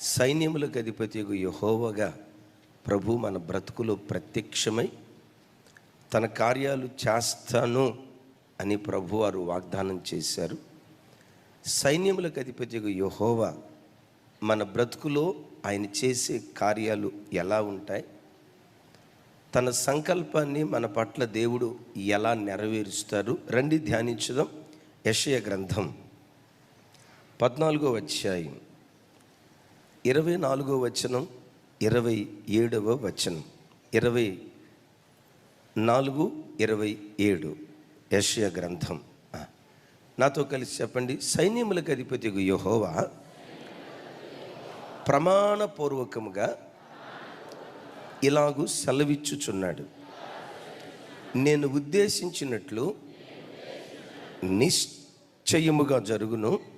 సైన్యములకు అధిపతి యహోవగా ప్రభు మన బ్రతుకులో ప్రత్యక్షమై తన కార్యాలు చేస్తాను అని ప్రభు వారు వాగ్దానం చేశారు. సైన్యములకు అధిపతి యహోవా మన బ్రతుకులో ఆయన చేసే కార్యాలు ఎలా ఉంటాయి? తన సంకల్పాన్ని మన పట్ల దేవుడు ఎలా నెరవేరుస్తారు? రండి ధ్యానించడం యషయ గ్రంథం పద్నాలుగో అధ్యాయం. ఇరవై నాలుగో వచనం ఇరవై ఏడవ వచనం. ఇరవై నాలుగు ఇరవై ఏడు. యషయ గ్రంథం. నాతో కలిసి చెప్పండి. సైన్యములకు అధిపతి యహోవా ప్రమాణపూర్వకముగా ఇలాగూ సెలవిచ్చుచున్నాడు. నేను ఉద్దేశించినట్లు నిశ్చయముగా జరుగును.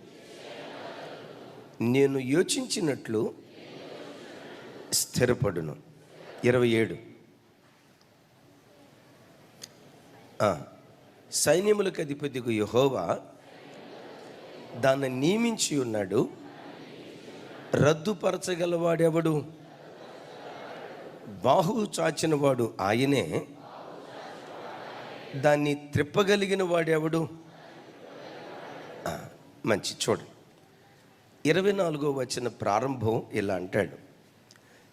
నేను యోచించినట్లు స్థిరపడును. ఇరవై ఏడు. సైన్యములకు అధిపతికు యహోవా దాన్ని నియమించి ఉన్నాడు. రద్దుపరచగలవాడెవడు? బాహు చాచినవాడు ఆయనే. దాన్ని త్రిప్పగలిగిన వాడెవడు మంచి చూడండి. ఇరవై నాలుగో వచ్చిన ప్రారంభం ఇలా అంటాడు.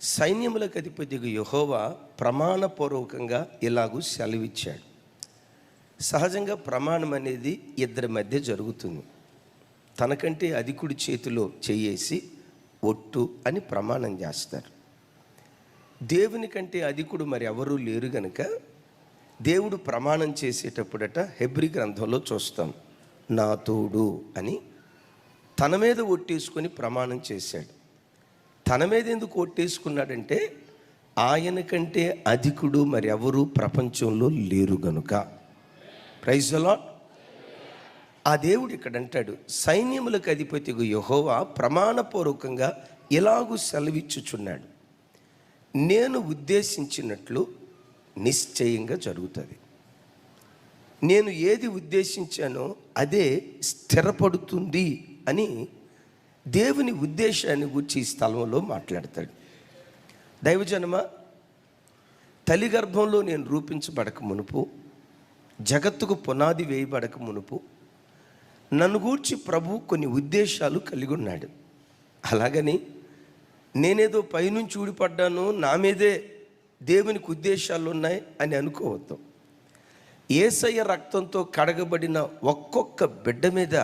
సైన్యములకు అధిపతిగా యహోవా ప్రమాణపూర్వకంగా ఇలాగూ సెలవిచ్చాడు. సహజంగా ప్రమాణం అనేది ఇద్దరి మధ్య జరుగుతుంది. తనకంటే అధికుడి చేతిలో చేయేసి ఒట్టు అని ప్రమాణం చేస్తారు. దేవుని కంటే అధికుడు మరి ఎవరూ లేరు గనుక దేవుడు ప్రమాణం చేసేటప్పుడట హెబ్రి గ్రంథంలో చూస్తాం. నా తోడు అని తన మీద ఒట్టేసుకొని ప్రమాణం చేశాడు. తన మీద ఎందుకు ఒట్టేసుకున్నాడంటే ఆయన కంటే అధికుడు మరి ఎవరు ప్రపంచంలో లేరు గనుక. ప్రైజ్ అలాట్ ఆ దేవుడు ఇక్కడ అంటాడు సైన్యములకు అధిపతిగు యహోవా ప్రమాణపూర్వకంగా ఇలాగూ సెలవిచ్చుచున్నాడు. నేను ఉద్దేశించినట్లు నిశ్చయంగా జరుగుతుంది. నేను ఏది ఉద్దేశించానో అదే స్థిరపడుతుంది. అని దేవుని ఉద్దేశాన్ని గురించి ఈ స్థలంలో మాట్లాడతాడు. దైవజనమ తల్లి గర్భంలో నేను రూపించబడక మునుపు జగత్తుకు పునాది వేయబడక మునుపు నన్ను గూర్చి ప్రభు కొన్ని ఉద్దేశాలు కలిగి ఉన్నాడు అలాగని నేనేదో పైనుంచి ఊడిపడ్డాను నా మీదే దేవునికి ఉద్దేశాలు ఉన్నాయి అని అనుకోవద్దు. ఏసయ్య రక్తంతో కడగబడిన ఒక్కొక్క బిడ్డ మీద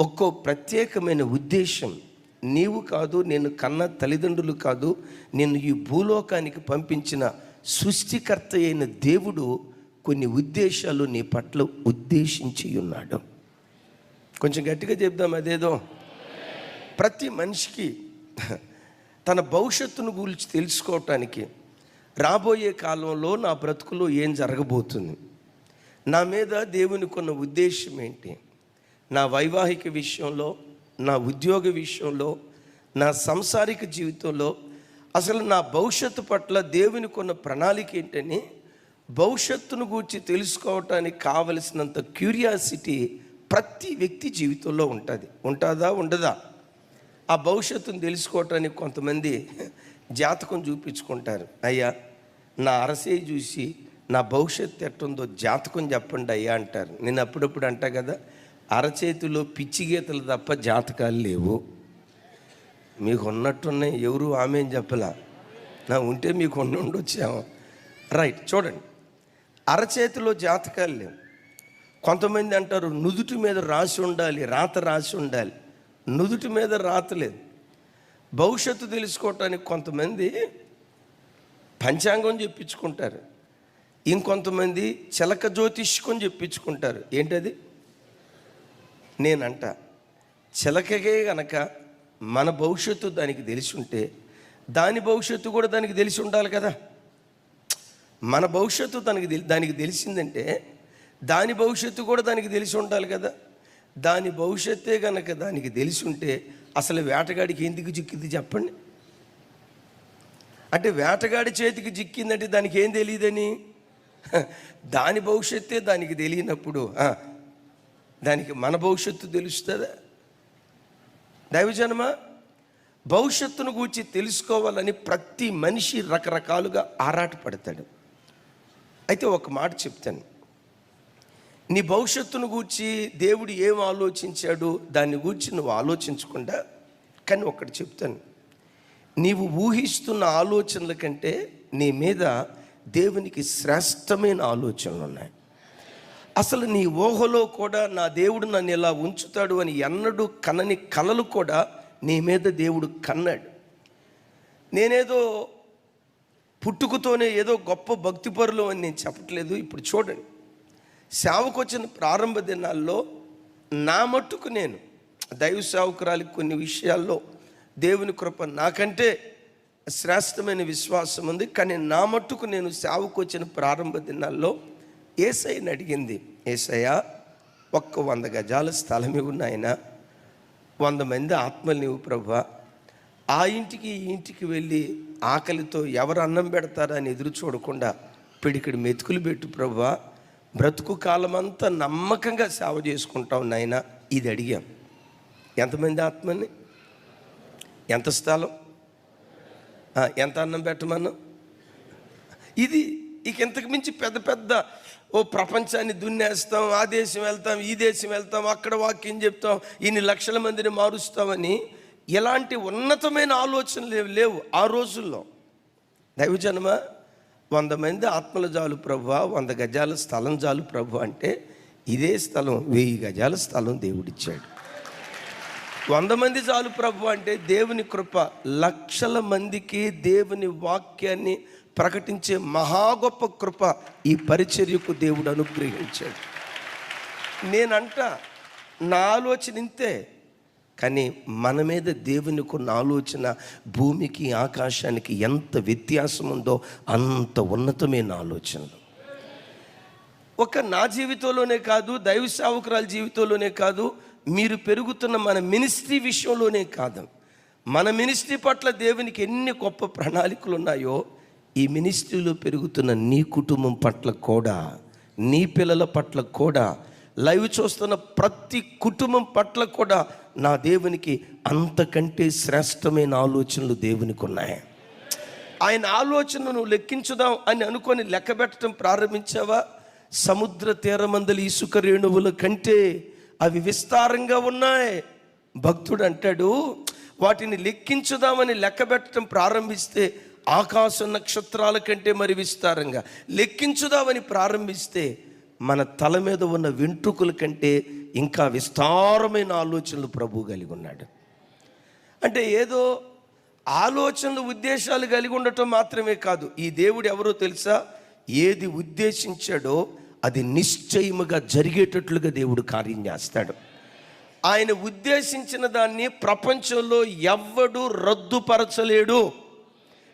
ఒక్కో ప్రత్యేకమైన ఉద్దేశం. నీవు కాదు నేను కన్న తల్లిదండ్రులు కాదు నేను ఈ భూలోకానికి పంపించిన సృష్టికర్త అయిన దేవుడు కొన్ని ఉద్దేశాలు నీ పట్ల ఉద్దేశించి ఉన్నాడు కొంచెం గట్టిగా చెప్దాం అదేదో. ప్రతి మనిషికి తన భవిష్యత్తును గురించి తెలుసుకోవటానికి రాబోయే కాలంలో నా బ్రతుకులో ఏం జరగబోతుంది? నా మీద దేవుని కొన్న ఉద్దేశం ఏంటి? నా వైవాహిక విషయంలో నా ఉద్యోగ విషయంలో నా సంసారిక జీవితంలో అసలు నా భవిష్యత్తు పట్ల దేవుని కొన్న ప్రణాళిక ఏంటని భవిష్యత్తును గూర్చి తెలుసుకోవటానికి కావలసినంత క్యూరియాసిటీ ప్రతి వ్యక్తి జీవితంలో ఉంటుంది. ఉంటుందా ఉండదా? ఆ భవిష్యత్తును తెలుసుకోవటానికి కొంతమంది జాతకం చూపించుకుంటారు. అయ్యా నా అరసే చూసి నా భవిష్యత్తు ఎట్టుందో జాతకం చెప్పండి అయ్యా అంటారు. నేను అప్పుడప్పుడు అంటా కదా అరచేతిలో పిచ్చి గీతలు తప్ప జాతకాలు లేవు. మీకు ఉన్నట్టున్నాయి ఎవరు ఆమె అని చెప్పలా. నా ఉంటే మీకు ఉండి ఉండొచ్చాము. రైట్ చూడండి. అరచేతిలో జాతకాలు లేవు. కొంతమంది అంటారు నుదుటి మీద రాసి ఉండాలి రాత రాసి ఉండాలి. నుదుటి మీద రాత లేదు. భవిష్యత్తు తెలుసుకోవటానికి కొంతమంది పంచాంగం చెప్పించుకుంటారు. ఇంకొంతమంది చిలక జ్యోతిష్కం చెప్పించుకుంటారు. ఏంటది? నేనంట. చిలకగే గనక మన భవిష్యత్తు దానికి తెలిసి ఉంటే దాని భవిష్యత్తు కూడా దానికి తెలిసి ఉండాలి కదా. మన భవిష్యత్తు తనకి దానికి తెలిసిందంటే దాని భవిష్యత్తు కూడా దానికి తెలిసి ఉండాలి కదా. దాని భవిష్యత్తే కనుక దానికి తెలిసి ఉంటే అసలు వేటగాడికి ఎందుకు చిక్కింది చెప్పండి. అంటే వేటగాడి చేతికి చిక్కిందంటే దానికి ఏం తెలియదని? దాని భవిష్యత్తే దానికి తెలియనప్పుడు దానికి మన భవిష్యత్తు తెలుస్తుందా? దైవజనమా భవిష్యత్తును గూర్చి తెలుసుకోవాలని ప్రతి మనిషి రకరకాలుగా ఆరాటపడతాడు. అయితే ఒక మాట చెప్తాను. నీ భవిష్యత్తును గూర్చి దేవుడు ఏం ఆలోచించాడు దాన్ని గూర్చి నువ్వు ఆలోచించకుండా కానీ ఒకటి చెప్తాను. నీవు ఊహిస్తున్న ఆలోచనల కంటే నీ మీద దేవునికి శ్రేష్టమైన ఆలోచనలు ఉన్నాయి అసలు నీ ఊహలో కూడా నా దేవుడు నన్ను ఇలా ఉంచుతాడు అని ఎన్నడూ కనని కలలు కూడా నీ మీద దేవుడు కన్నాడు. నేనేదో పుట్టుకతోనే ఏదో గొప్ప భక్తిపరులు అని నేను చెప్పట్లేదు. ఇప్పుడు చూడండి. సేవకు వచ్చిన ప్రారంభ దినాల్లో నా మట్టుకు నేను దైవ సేవకురాలికి కొన్ని విషయాల్లో దేవుని కృప నాకంటే శ్రేష్టమైన విశ్వాసం ఉంది. కానీ నా మట్టుకు నేను సేవకు వచ్చిన ప్రారంభ దినాల్లో ఏసైని అడిగింది ఏసయ్య ఒక్క వంద గజాల స్థలం ఇవ్వు వంద మంది ఆత్మలు నీవు ప్రభా. ఆ ఇంటికి ఈ ఇంటికి వెళ్ళి ఆకలితో ఎవరు అన్నం పెడతారని ఎదురు చూడకుండా పిడికిడి మెతుకులు పెట్టు ప్రభా. బ్రతుకు కాలమంతా నమ్మకంగా సేవ చేసుకుంటాం నాయన. ఇది అడిగాం. ఎంతమంది ఆత్మని ఎంత స్థలం? ఎంత అన్నం పెట్టమన్నాం ఇది ఇక ఇంతకు మించి పెద్ద పెద్ద ఓ ప్రపంచాన్ని దున్నేస్తాం ఆ దేశం వెళ్తాం ఈ దేశం వెళ్తాం అక్కడ వాక్యం చెప్తాం ఇన్ని లక్షల మందిని మారుస్తామని ఇలాంటి ఉన్నతమైన ఆలోచనలు లేవు లేవు ఆ రోజుల్లో. దైవజనమ వంద మంది ఆత్మల జాలు ప్రభు వంద గజాల స్థలం జాలు ప్రభు అంటే ఇదే స్థలం వెయ్యి గజాల స్థలం దేవుడిచ్చాడు. వంద మంది చాలు ప్రభు అంటే దేవుని కృప లక్షల మందికి దేవుని వాక్యాన్ని ప్రకటించే మహా గొప్ప కృప ఈ పరిచర్యకు దేవుడు అనుగ్రహించాడు. నేనంట నా ఆలోచన ఇంతే. కానీ మన మీద దేవునికి ఉన్న ఆలోచన భూమికి ఆకాశానికి ఎంత వ్యత్యాసం ఉందో అంత ఉన్నతమైన ఆలోచనలు. ఒక నా జీవితంలోనే కాదు దైవ సేవకురాల జీవితంలోనే కాదు మీరు పెరుగుతున్న మన మినిస్ట్రీ విషయంలోనే కాదు. మన మినిస్ట్రీ పట్ల దేవునికి ఎన్ని గొప్ప ప్రణాళికలు ఉన్నాయో ఈ మినిస్ట్రీలో పెరుగుతున్న నీ కుటుంబం పట్ల కూడా నీ పిల్లల పట్ల కూడా లైవ్ చూస్తున్న ప్రతి కుటుంబం పట్ల కూడా నా దేవునికి అంతకంటే శ్రేష్టమైన ఆలోచనలు దేవునికి ఉన్నాయి. ఆయన ఆలోచనను లెక్కించుదాం అని అనుకొని లెక్క పెట్టడం ప్రారంభించావా? సముద్ర తీరమందలి ఇసుక రేణువుల కంటే అవి విస్తారంగా ఉన్నాయి. భక్తుడు అంటాడు వాటిని లెక్కించుదామని లెక్క పెట్టడం ప్రారంభిస్తే ఆకాశ నక్షత్రాల కంటే మరి విస్తారంగా లెక్కించుదామని ప్రారంభిస్తే మన తల మీద ఉన్న వెంట్రుకల కంటే ఇంకా విస్తారమైన ఆలోచనలు ప్రభు కలిగి ఉన్నాడు. అంటే ఏదో ఆలోచనలు ఉద్దేశాలు కలిగి ఉండటం మాత్రమే కాదు. ఈ దేవుడు ఎవరో తెలుసా? ఏది ఉద్దేశించాడో అది నిశ్చయముగా జరిగేటట్లుగా దేవుడు కార్యం చేస్తాడు. ఆయన ఉద్దేశించిన దాన్ని ప్రపంచంలో ఎవ్వడు రద్దుపరచలేడు.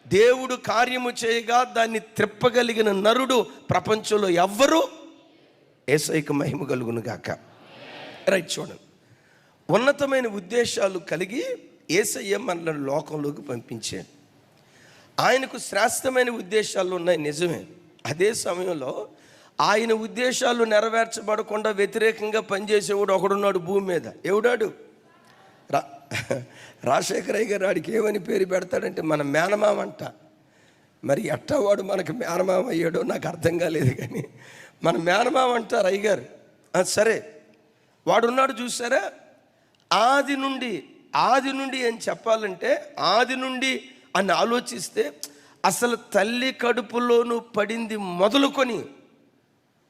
దేవుడు కార్యము చేయగా దాన్ని త్రిప్పగలిగిన నరుడు ప్రపంచంలో ఎవ్వరూ ఏసైక మహిమ కలుగును గాక. రైట్ చూడండి. ఉన్నతమైన ఉద్దేశాలు కలిగి ఏసయ్య మనల్ని లోకంలోకి పంపించాడు ఆయనకు శ్రేష్టమైన ఉద్దేశాలు ఉన్నాయి నిజమే. అదే సమయంలో ఆయన ఉద్దేశాలు నెరవేర్చబడకుండా వ్యతిరేకంగా పనిచేసేవాడు ఒకడున్నాడు భూమి మీద. ఎవడాడు? రా రాజశేఖరయ్య గారు వాడికి ఏమని పేరు పెడతాడంటే మన మేనమామ అంట. మరి ఎట్టా వాడు మనకు మేనమామ అయ్యాడో నాకు అర్థం కాలేదు కానీ మన మేనమామ అంటారు అయ్యగారు. సరే వాడున్నాడు చూసారా ఆది నుండి ఆది నుండి అని చెప్పాలంటే ఆది నుండి అని ఆలోచిస్తే అసలు తల్లి కడుపులోనూ పడింది మొదలుకొని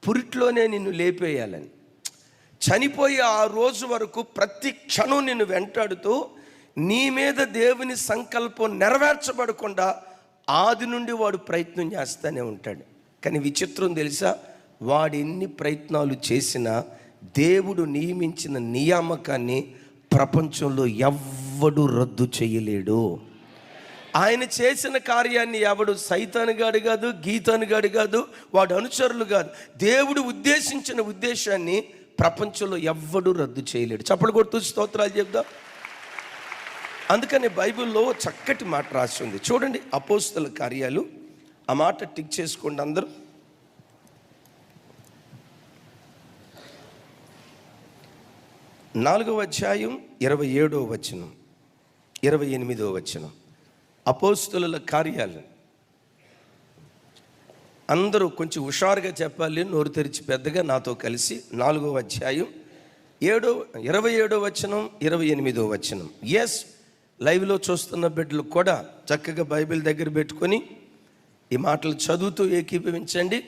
పురిట్లోనే నిన్ను లేపేయాలని. చనిపోయే ఆ రోజు వరకు ప్రతి క్షణం నిన్ను వెంటాడుతూ నీ మీద దేవుని సంకల్పం నెరవేర్చబడకుండా ఆది నుండి వాడు ప్రయత్నం చేస్తూనే ఉంటాడు. కానీ విచిత్రం తెలుసా? వాడు ఎన్ని ప్రయత్నాలు చేసినా దేవుడు నియమించిన నియామకాన్ని ప్రపంచంలో ఎవ్వడు రద్దు చేయలేడు. ఆయన చేసిన కార్యాన్ని ఎవడు సైతానుగాడు కాదు గీతానుగాడు కాదు వాడు అనుచరులు కాదు. దేవుడు ఉద్దేశించిన ఉద్దేశాన్ని ప్రపంచంలో ఎవ్వడు రద్దు చేయలేడు. చప్పలు కొడుతూ స్తోత్రాలు చెప్దాం. అందుకని బైబిల్లో చక్కటి మాట రాసి ఉంది. చూడండి అపోస్తుల కార్యాలు. ఆ మాట టిక్ చేసుకోండి అందరూ. నాలుగవ అధ్యాయం ఇరవై ఏడవ వచనం ఇరవై ఎనిమిదో వచనం. అపోస్తుల కార్యాలు. అందరూ కొంచెం హుషారుగా చెప్పాలి నోరు తెరిచి పెద్దగా నాతో కలిసి. నాలుగో అధ్యాయం ఏడో ఇరవై ఏడో వచనం ఇరవై ఎనిమిదో వచనం. ఎస్ లైవ్లో చూస్తున్న బిడ్డలు కూడా చక్కగా బైబిల్ దగ్గర పెట్టుకొని ఈ మాటలు చదువుతూ ఏకీభవించండి.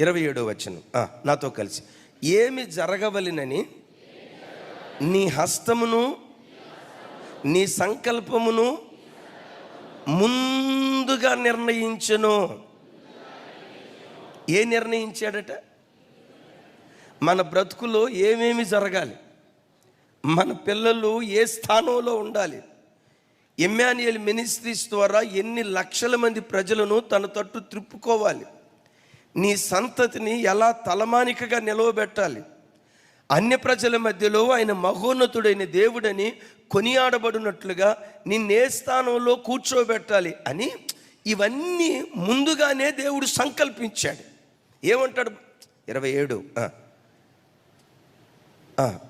ఇరవై ఏడో వచనం. నాతో కలిసి. ఏమి జరగవలనని నీ హస్తమును నీ సంకల్పమును ముందుగా నిర్ణయించను. ఏ నిర్ణయించాడట? మన బ్రతుకులో ఏమేమి జరగాలి? మన పిల్లలు ఏ స్థానంలో ఉండాలి? ఎమ్మాన్యుయల్ మినిస్ట్రీస్ ద్వారా ఎన్ని లక్షల మంది ప్రజలను తన తట్టు త్రిప్పుకోవాలి నీ సంతతిని ఎలా తలమానికగా నిలవబెట్టాలి? అన్య ప్రజల మధ్యలో ఆయన మహోన్నతుడైన దేవుడని కొనియాడబడినట్లుగా నిన్నే స్థానంలో కూర్చోబెట్టాలి అని ఇవన్నీ ముందుగానే దేవుడు సంకల్పించాడు. ఏమంటాడు? ఇరవై ఏడు.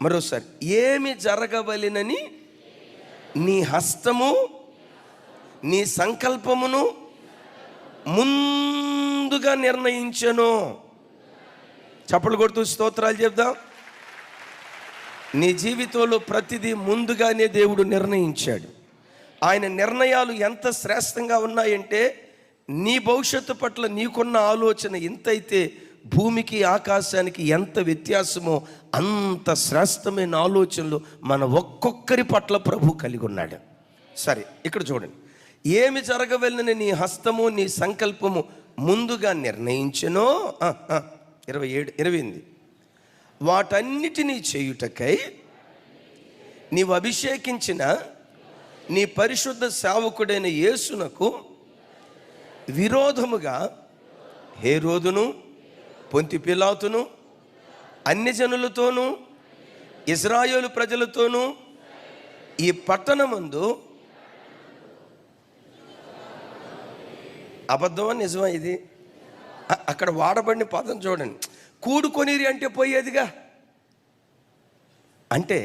మరోసారి. ఏమి జరగవలెనని నీ హస్తము నీ సంకల్పమును ముందుగా నిర్ణయించను. చప్పలు కొడుతూ స్తోత్రాలు చెప్దాం. నీ జీవితంలో ప్రతిదీ ముందుగానే దేవుడు నిర్ణయించాడు. ఆయన నిర్ణయాలు ఎంత శ్రేష్టంగా ఉన్నాయంటే నీ భవిష్యత్తు పట్ల నీకున్న ఆలోచన ఎంతైతే భూమికి ఆకాశానికి ఎంత వ్యత్యాసమో అంత శ్రేష్టమైన ఆలోచనలు మన ఒక్కొక్కరి పట్ల ప్రభు కలిగి ఉన్నాడు. సరే ఇక్కడ చూడండి. ఏమి జరగవలనని నీ హస్తము నీ సంకల్పము ముందుగా నిర్ణయించనో. ఇరవై ఏడు ఇరవై ఎనిమిది. వాటన్నిటినీ చేయుటకై నీవు అభిషేకించిన నీ పరిశుద్ధ సేవకుడైన యేసునకు విరోధముగా హేరోదును పొంతి పిలాతును అన్ని జనులతోనూ ఇజ్రాయేలు ప్రజలతోనూ ఈ పట్టణమందు అబద్ధమా నిజమా ఇది? అక్కడ వాడబడిన పదం చూడండి. కూడుకొనిరి అంటే పోయేదిగా? అంటే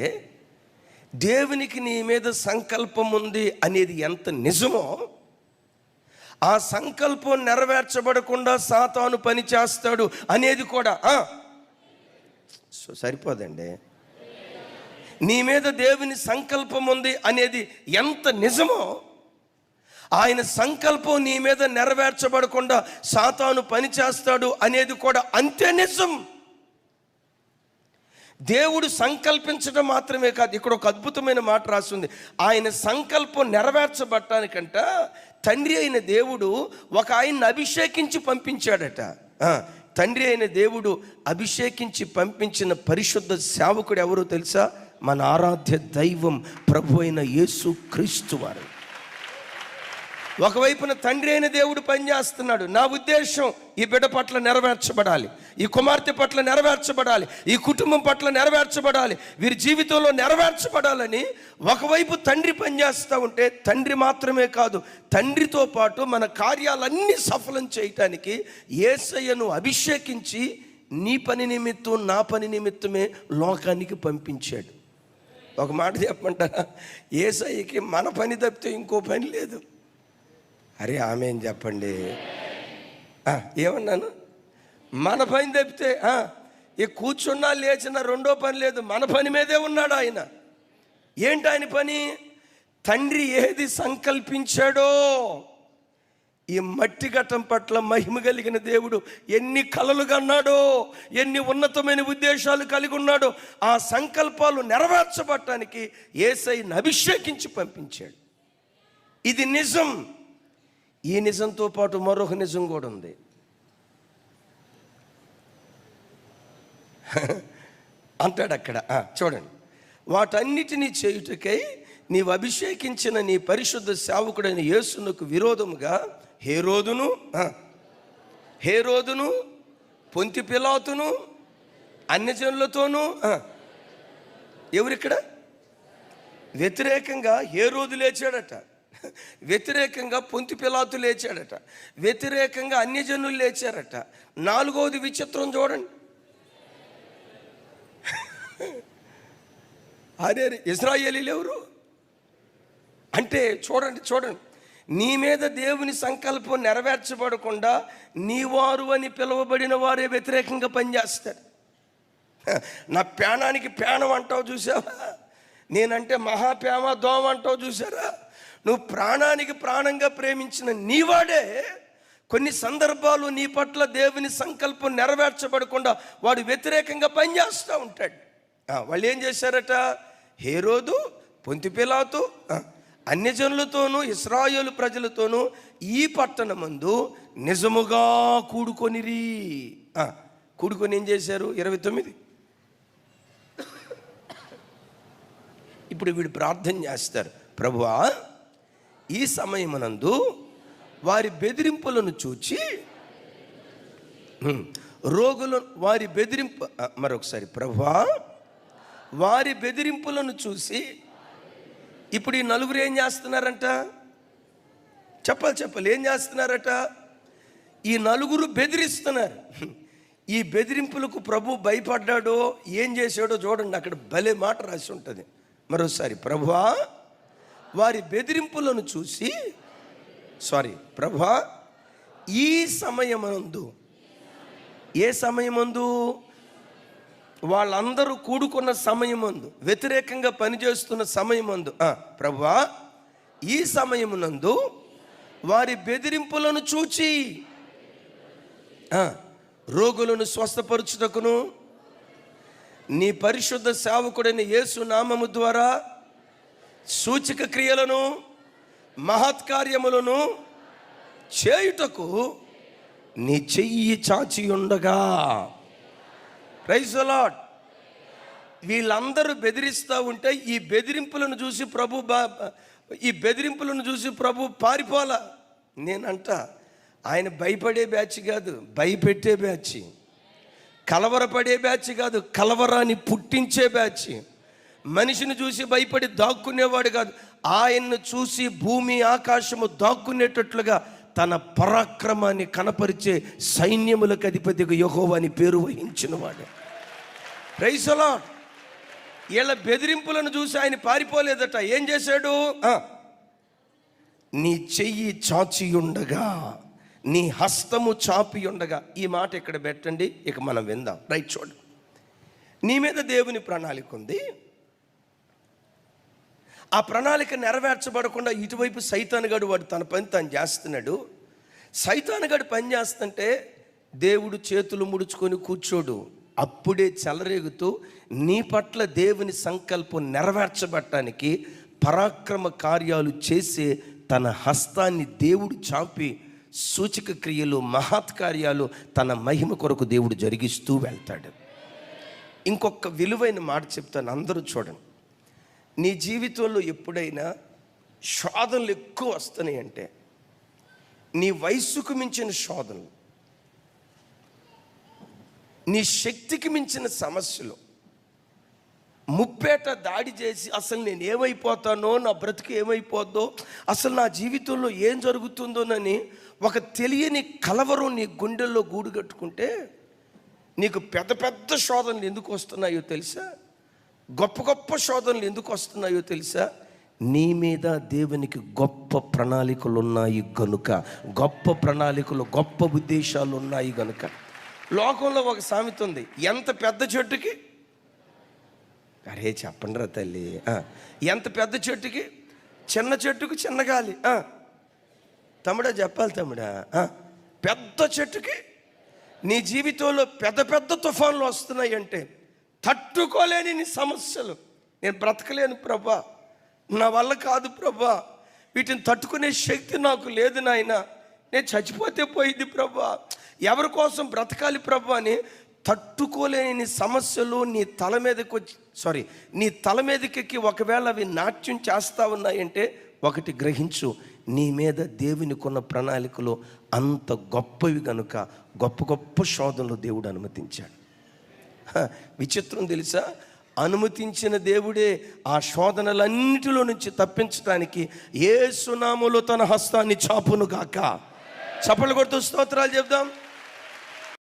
దేవునికి నీ మీద సంకల్పం ఉంది అనేది ఎంత నిజమో ఆ సంకల్పం నెరవేర్చబడకుండా సాతాను పని చేస్తాడు అనేది కూడా సో సరిపోదండి. నీ మీద దేవుని సంకల్పం ఉంది అనేది ఎంత నిజమో ఆయన సంకల్పం నీ మీద నెరవేర్చబడకుండా సాతాను పని చేస్తాడు అనేది కూడా అంతే నిజం. దేవుడు సంకల్పించడం మాత్రమే కాదు. ఇక్కడ ఒక అద్భుతమైన మాట రాస్తుంది ఆయన సంకల్పం నెరవేర్చబట్టానికంట తండ్రి అయిన దేవుడు ఒక ఆయన్ని అభిషేకించి పంపించాడట. తండ్రి అయిన దేవుడు అభిషేకించి పంపించిన పరిశుద్ధ సేవకుడు ఎవరో తెలుసా? మన ఆరాధ్య దైవం ప్రభు అయిన యేసు క్రీస్తు వారు. ఒకవైపున తండ్రి అయిన దేవుడు పనిచేస్తున్నాడు. నా ఉద్దేశం ఈ బిడ్డ పట్ల నెరవేర్చబడాలి. ఈ కుమార్తె పట్ల నెరవేర్చబడాలి. ఈ కుటుంబం పట్ల నెరవేర్చబడాలి. వీరి జీవితంలో నెరవేర్చబడాలని ఒకవైపు తండ్రి పనిచేస్తూ ఉంటే తండ్రి మాత్రమే కాదు తండ్రితో పాటు మన కార్యాలన్నీ సఫలం చేయటానికి ఏసయ్యను అభిషేకించి నీ పని నిమిత్తం నా పని నిమిత్తమే లోకానికి పంపించాడు. ఒక మాట చెప్పమంటారా? ఏసయ్యకి మన పని తప్పితే ఇంకో పని లేదు. అరే ఆమె ఏం చెప్పండి? ఏమన్నాను? మన పని తప్పితే ఈ కూర్చున్నా లేచిన రెండో పని లేదు. మన పని మీదే ఉన్నాడు ఆయన. ఏంటి ఆయన పని? తండ్రి ఏది సంకల్పించాడో ఈ మట్టి ఘట్టం పట్ల మహిమ కలిగిన దేవుడు ఎన్ని కలలు కన్నాడో ఎన్ని ఉన్నతమైన ఉద్దేశాలు కలిగి ఉన్నాడో ఆ సంకల్పాలు నెరవేర్చబట్టానికి ఏసైని అభిషేకించి పంపించాడు. ఇది నిజం. ఈ నిజంతో పాటు మరొక నిజం కూడా ఉంది. అంటాడు అక్కడ. చూడండి. వాటన్నిటినీ చేయుటకై నీవు అభిషేకించిన నీ పరిశుద్ధ సేవకుడైన యేసునకు విరోధముగా హేరోదును హే హేరోదును పొంతి పిలాతును అన్యజనులతోనూ ఎవరిక్కడ? వ్యతిరేకంగా హేరోదు లేచాడట. వ్యతిరేకంగా పొంతి పిలాతు లేచాడట. వ్యతిరేకంగా అన్యజనులు లేచారట. నాలుగవది విచిత్రం చూడండి. అరే ఇజ్రాయేలీలు ఎవరు? అంటే చూడండి చూడండి. నీ మీద దేవుని సంకల్పం నెరవేర్చబడకుండా నీ వారు అని పిలువబడిన వారే వ్యతిరేకంగా పనిచేస్తారు. నా ప్రాణానికి పేణం అంటావు చూసావా? నేనంటే మహాప్రేమ దోమ అంటావు చూసారా? నువ్వు ప్రాణానికి ప్రాణంగా ప్రేమించిన నీవాడే కొన్ని సందర్భాలు నీ పట్ల దేవుని సంకల్పం నెరవేర్చబడకుండా వాడు వ్యతిరేకంగా పనిచేస్తూ ఉంటాడు. వాళ్ళు ఏం చేశారట? హేరోదు పొంతిపిలాతు అన్యజనులతోనూ ఇస్రాయేలు ప్రజలతోనూ ఈ పట్టణమందు నిజముగా కూడుకొనిరి. కూడుకొని ఏం చేశారు? ఇరవై తొమ్మిది. ఇప్పుడు వీడు ప్రార్థన చేస్తారు. ప్రభువా ఈ సమయమునందు వారి బెదిరింపులను చూచి రోగులు వారి బెదిరింపు మరొకసారి ప్రభా వారి బెదిరింపులను చూసి ఇప్పుడు ఈ నలుగురు ఏం చేస్తున్నారంట? చెప్పాలి చెప్పాలి ఏం చేస్తున్నారట? ఈ నలుగురు బెదిరిస్తున్నారు. ఈ బెదిరింపులకు ప్రభు భయపడ్డాడో ఏం చేశాడో చూడండి అక్కడ భలే మాట రాసి ఉంటుంది. మరోసారి ప్రభువా వారి బెదిరింపులను చూసి సారీ ప్రభా ఈ సమయమందు ఏ సమయమందు? వాళ్ళందరూ కూడుకున్న సమయమందు వ్యతిరేకంగా పనిచేస్తున్న సమయమందు. ప్రభా ఈ సమయమునందు వారి బెదిరింపులను చూచి రోగులను స్వస్థపరుచుటకును నీ పరిశుద్ధ సేవకుడైన యేసు నామము ద్వారా సూచక క్రియలను మహత్కార్యములను చేయుటకు నీ చెయ్యి చాచి ఉండగా. ప్రైజ్ అలాట్ వీళ్ళందరూ బెదిరిస్తూ ఉంటే ఈ బెదిరింపులను చూసి ప్రభు బా ఈ బెదిరింపులను చూసి ప్రభు పారిపోలా నేనంట ఆయన భయపడే బ్యాచ్ కాదు భయపెట్టే బ్యాచ్. కలవరపడే బ్యాచ్ కాదు కలవరాన్ని పుట్టించే బ్యాచ్. మనిషిని చూసి భయపడి దాక్కునేవాడు కాదు. ఆయన్ను చూసి భూమి ఆకాశము దాక్కునేటట్లుగా తన పరాక్రమాన్ని కనపరిచే సైన్యములకు అధిపతిగా యహోవాని పేరు వహించినవాడు. రైసలా వీళ్ళ బెదిరింపులను చూసి ఆయన పారిపోలేదట. ఏం చేశాడు? నీ చెయ్యి చాచి ఉండగా నీ హస్తము చాపి ఉండగా ఈ మాట ఇక్కడ పెట్టండి ఇక మనం విందాం. రైట్ చూడండి. నీ మీద దేవుని ప్రణాళిక ఉంది. ఆ ప్రణాళిక నెరవేర్చబడకుండా ఇటువైపు సైతానుగాడు వాడు తన పని తను చేస్తున్నాడు. సైతానుగాడు పని చేస్తుంటే దేవుడు చేతులు ముడుచుకొని కూర్చోడు. అప్పుడే చెలరేగుతూ నీ పట్ల దేవుని సంకల్పం నెరవేర్చబడటానికి పరాక్రమ కార్యాలు చేసే తన హస్తాన్ని దేవుడు చాపి సూచక క్రియలు మహత్కార్యాలు తన మహిమ కొరకు దేవుడు జరిగిస్తూ వెళ్తాడు. ఇంకొక విలువైన మాట చెప్తాను అందరూ చూడండి. నీ జీవితంలో ఎప్పుడైనా శోధనలు ఎక్కువ వస్తున్నాయి అంటే నీ వయస్సుకు మించిన శోధనలు నీ శక్తికి మించిన సమస్యలు ముప్పేట దాడి చేసి అసలు నేను ఏమైపోతానో నా బ్రతుకు ఏమైపోద్దో అసలు నా జీవితంలో ఏం జరుగుతుందోనని ఒక తెలియని కలవరం నీ గుండెల్లో గూడు కట్టుకుంటే నీకు పెద్ద పెద్ద శోధనలు ఎందుకు వస్తున్నాయో తెలుసా? గొప్ప గొప్ప శోధనలు ఎందుకు వస్తున్నాయో తెలుసా? నీ మీద దేవునికి గొప్ప ప్రణాళికలు ఉన్నాయి గనుక గొప్ప ప్రణాళికలు గొప్ప ఉద్దేశాలు ఉన్నాయి గనుక. లోకంలో ఒక సామెత ఉంది ఎంత పెద్ద చెట్టుకి? అరే చెప్పండి రా తల్లి ఎంత పెద్ద చెట్టుకి? చిన్న చెట్టుకి చిన్న గాలి. తమ్ముడా చెప్పాలి తమ్ముడా పెద్ద చెట్టుకి నీ జీవితంలో పెద్ద పెద్ద తుఫాన్లు వస్తున్నాయి అంటే తట్టుకోలేని నీ సమస్యలు. నేను బ్రతకలేను ప్రభా. నా వల్ల కాదు ప్రభా. వీటిని తట్టుకునే శక్తి నాకు లేదు నాయన. నేను చచ్చిపోతే పోయింది ప్రభా. ఎవరి కోసం బ్రతకాలి ప్రభా అని తట్టుకోలేని నీ సమస్యలు నీ తల మీదకి వచ్చి సారీ నీ తల మీదకెక్కి ఒకవేళ అవి నాట్యం చేస్తా ఉన్నాయంటే ఒకటి గ్రహించు. నీ మీద దేవునికున్న ప్రణాళికలు అంత గొప్పవి కనుక గొప్ప గొప్ప శోధనలు దేవుడు అనుమతించాడు. విచిత్రం తెలుసా? అనుమతించిన దేవుడే ఆ శోధనలన్నిటిలో నుంచి తప్పించడానికి ఏ సునాములో తన హస్తాన్ని చాపును గాక. చప్పలు కొడుతూ స్తోత్రాలు చెప్దాం.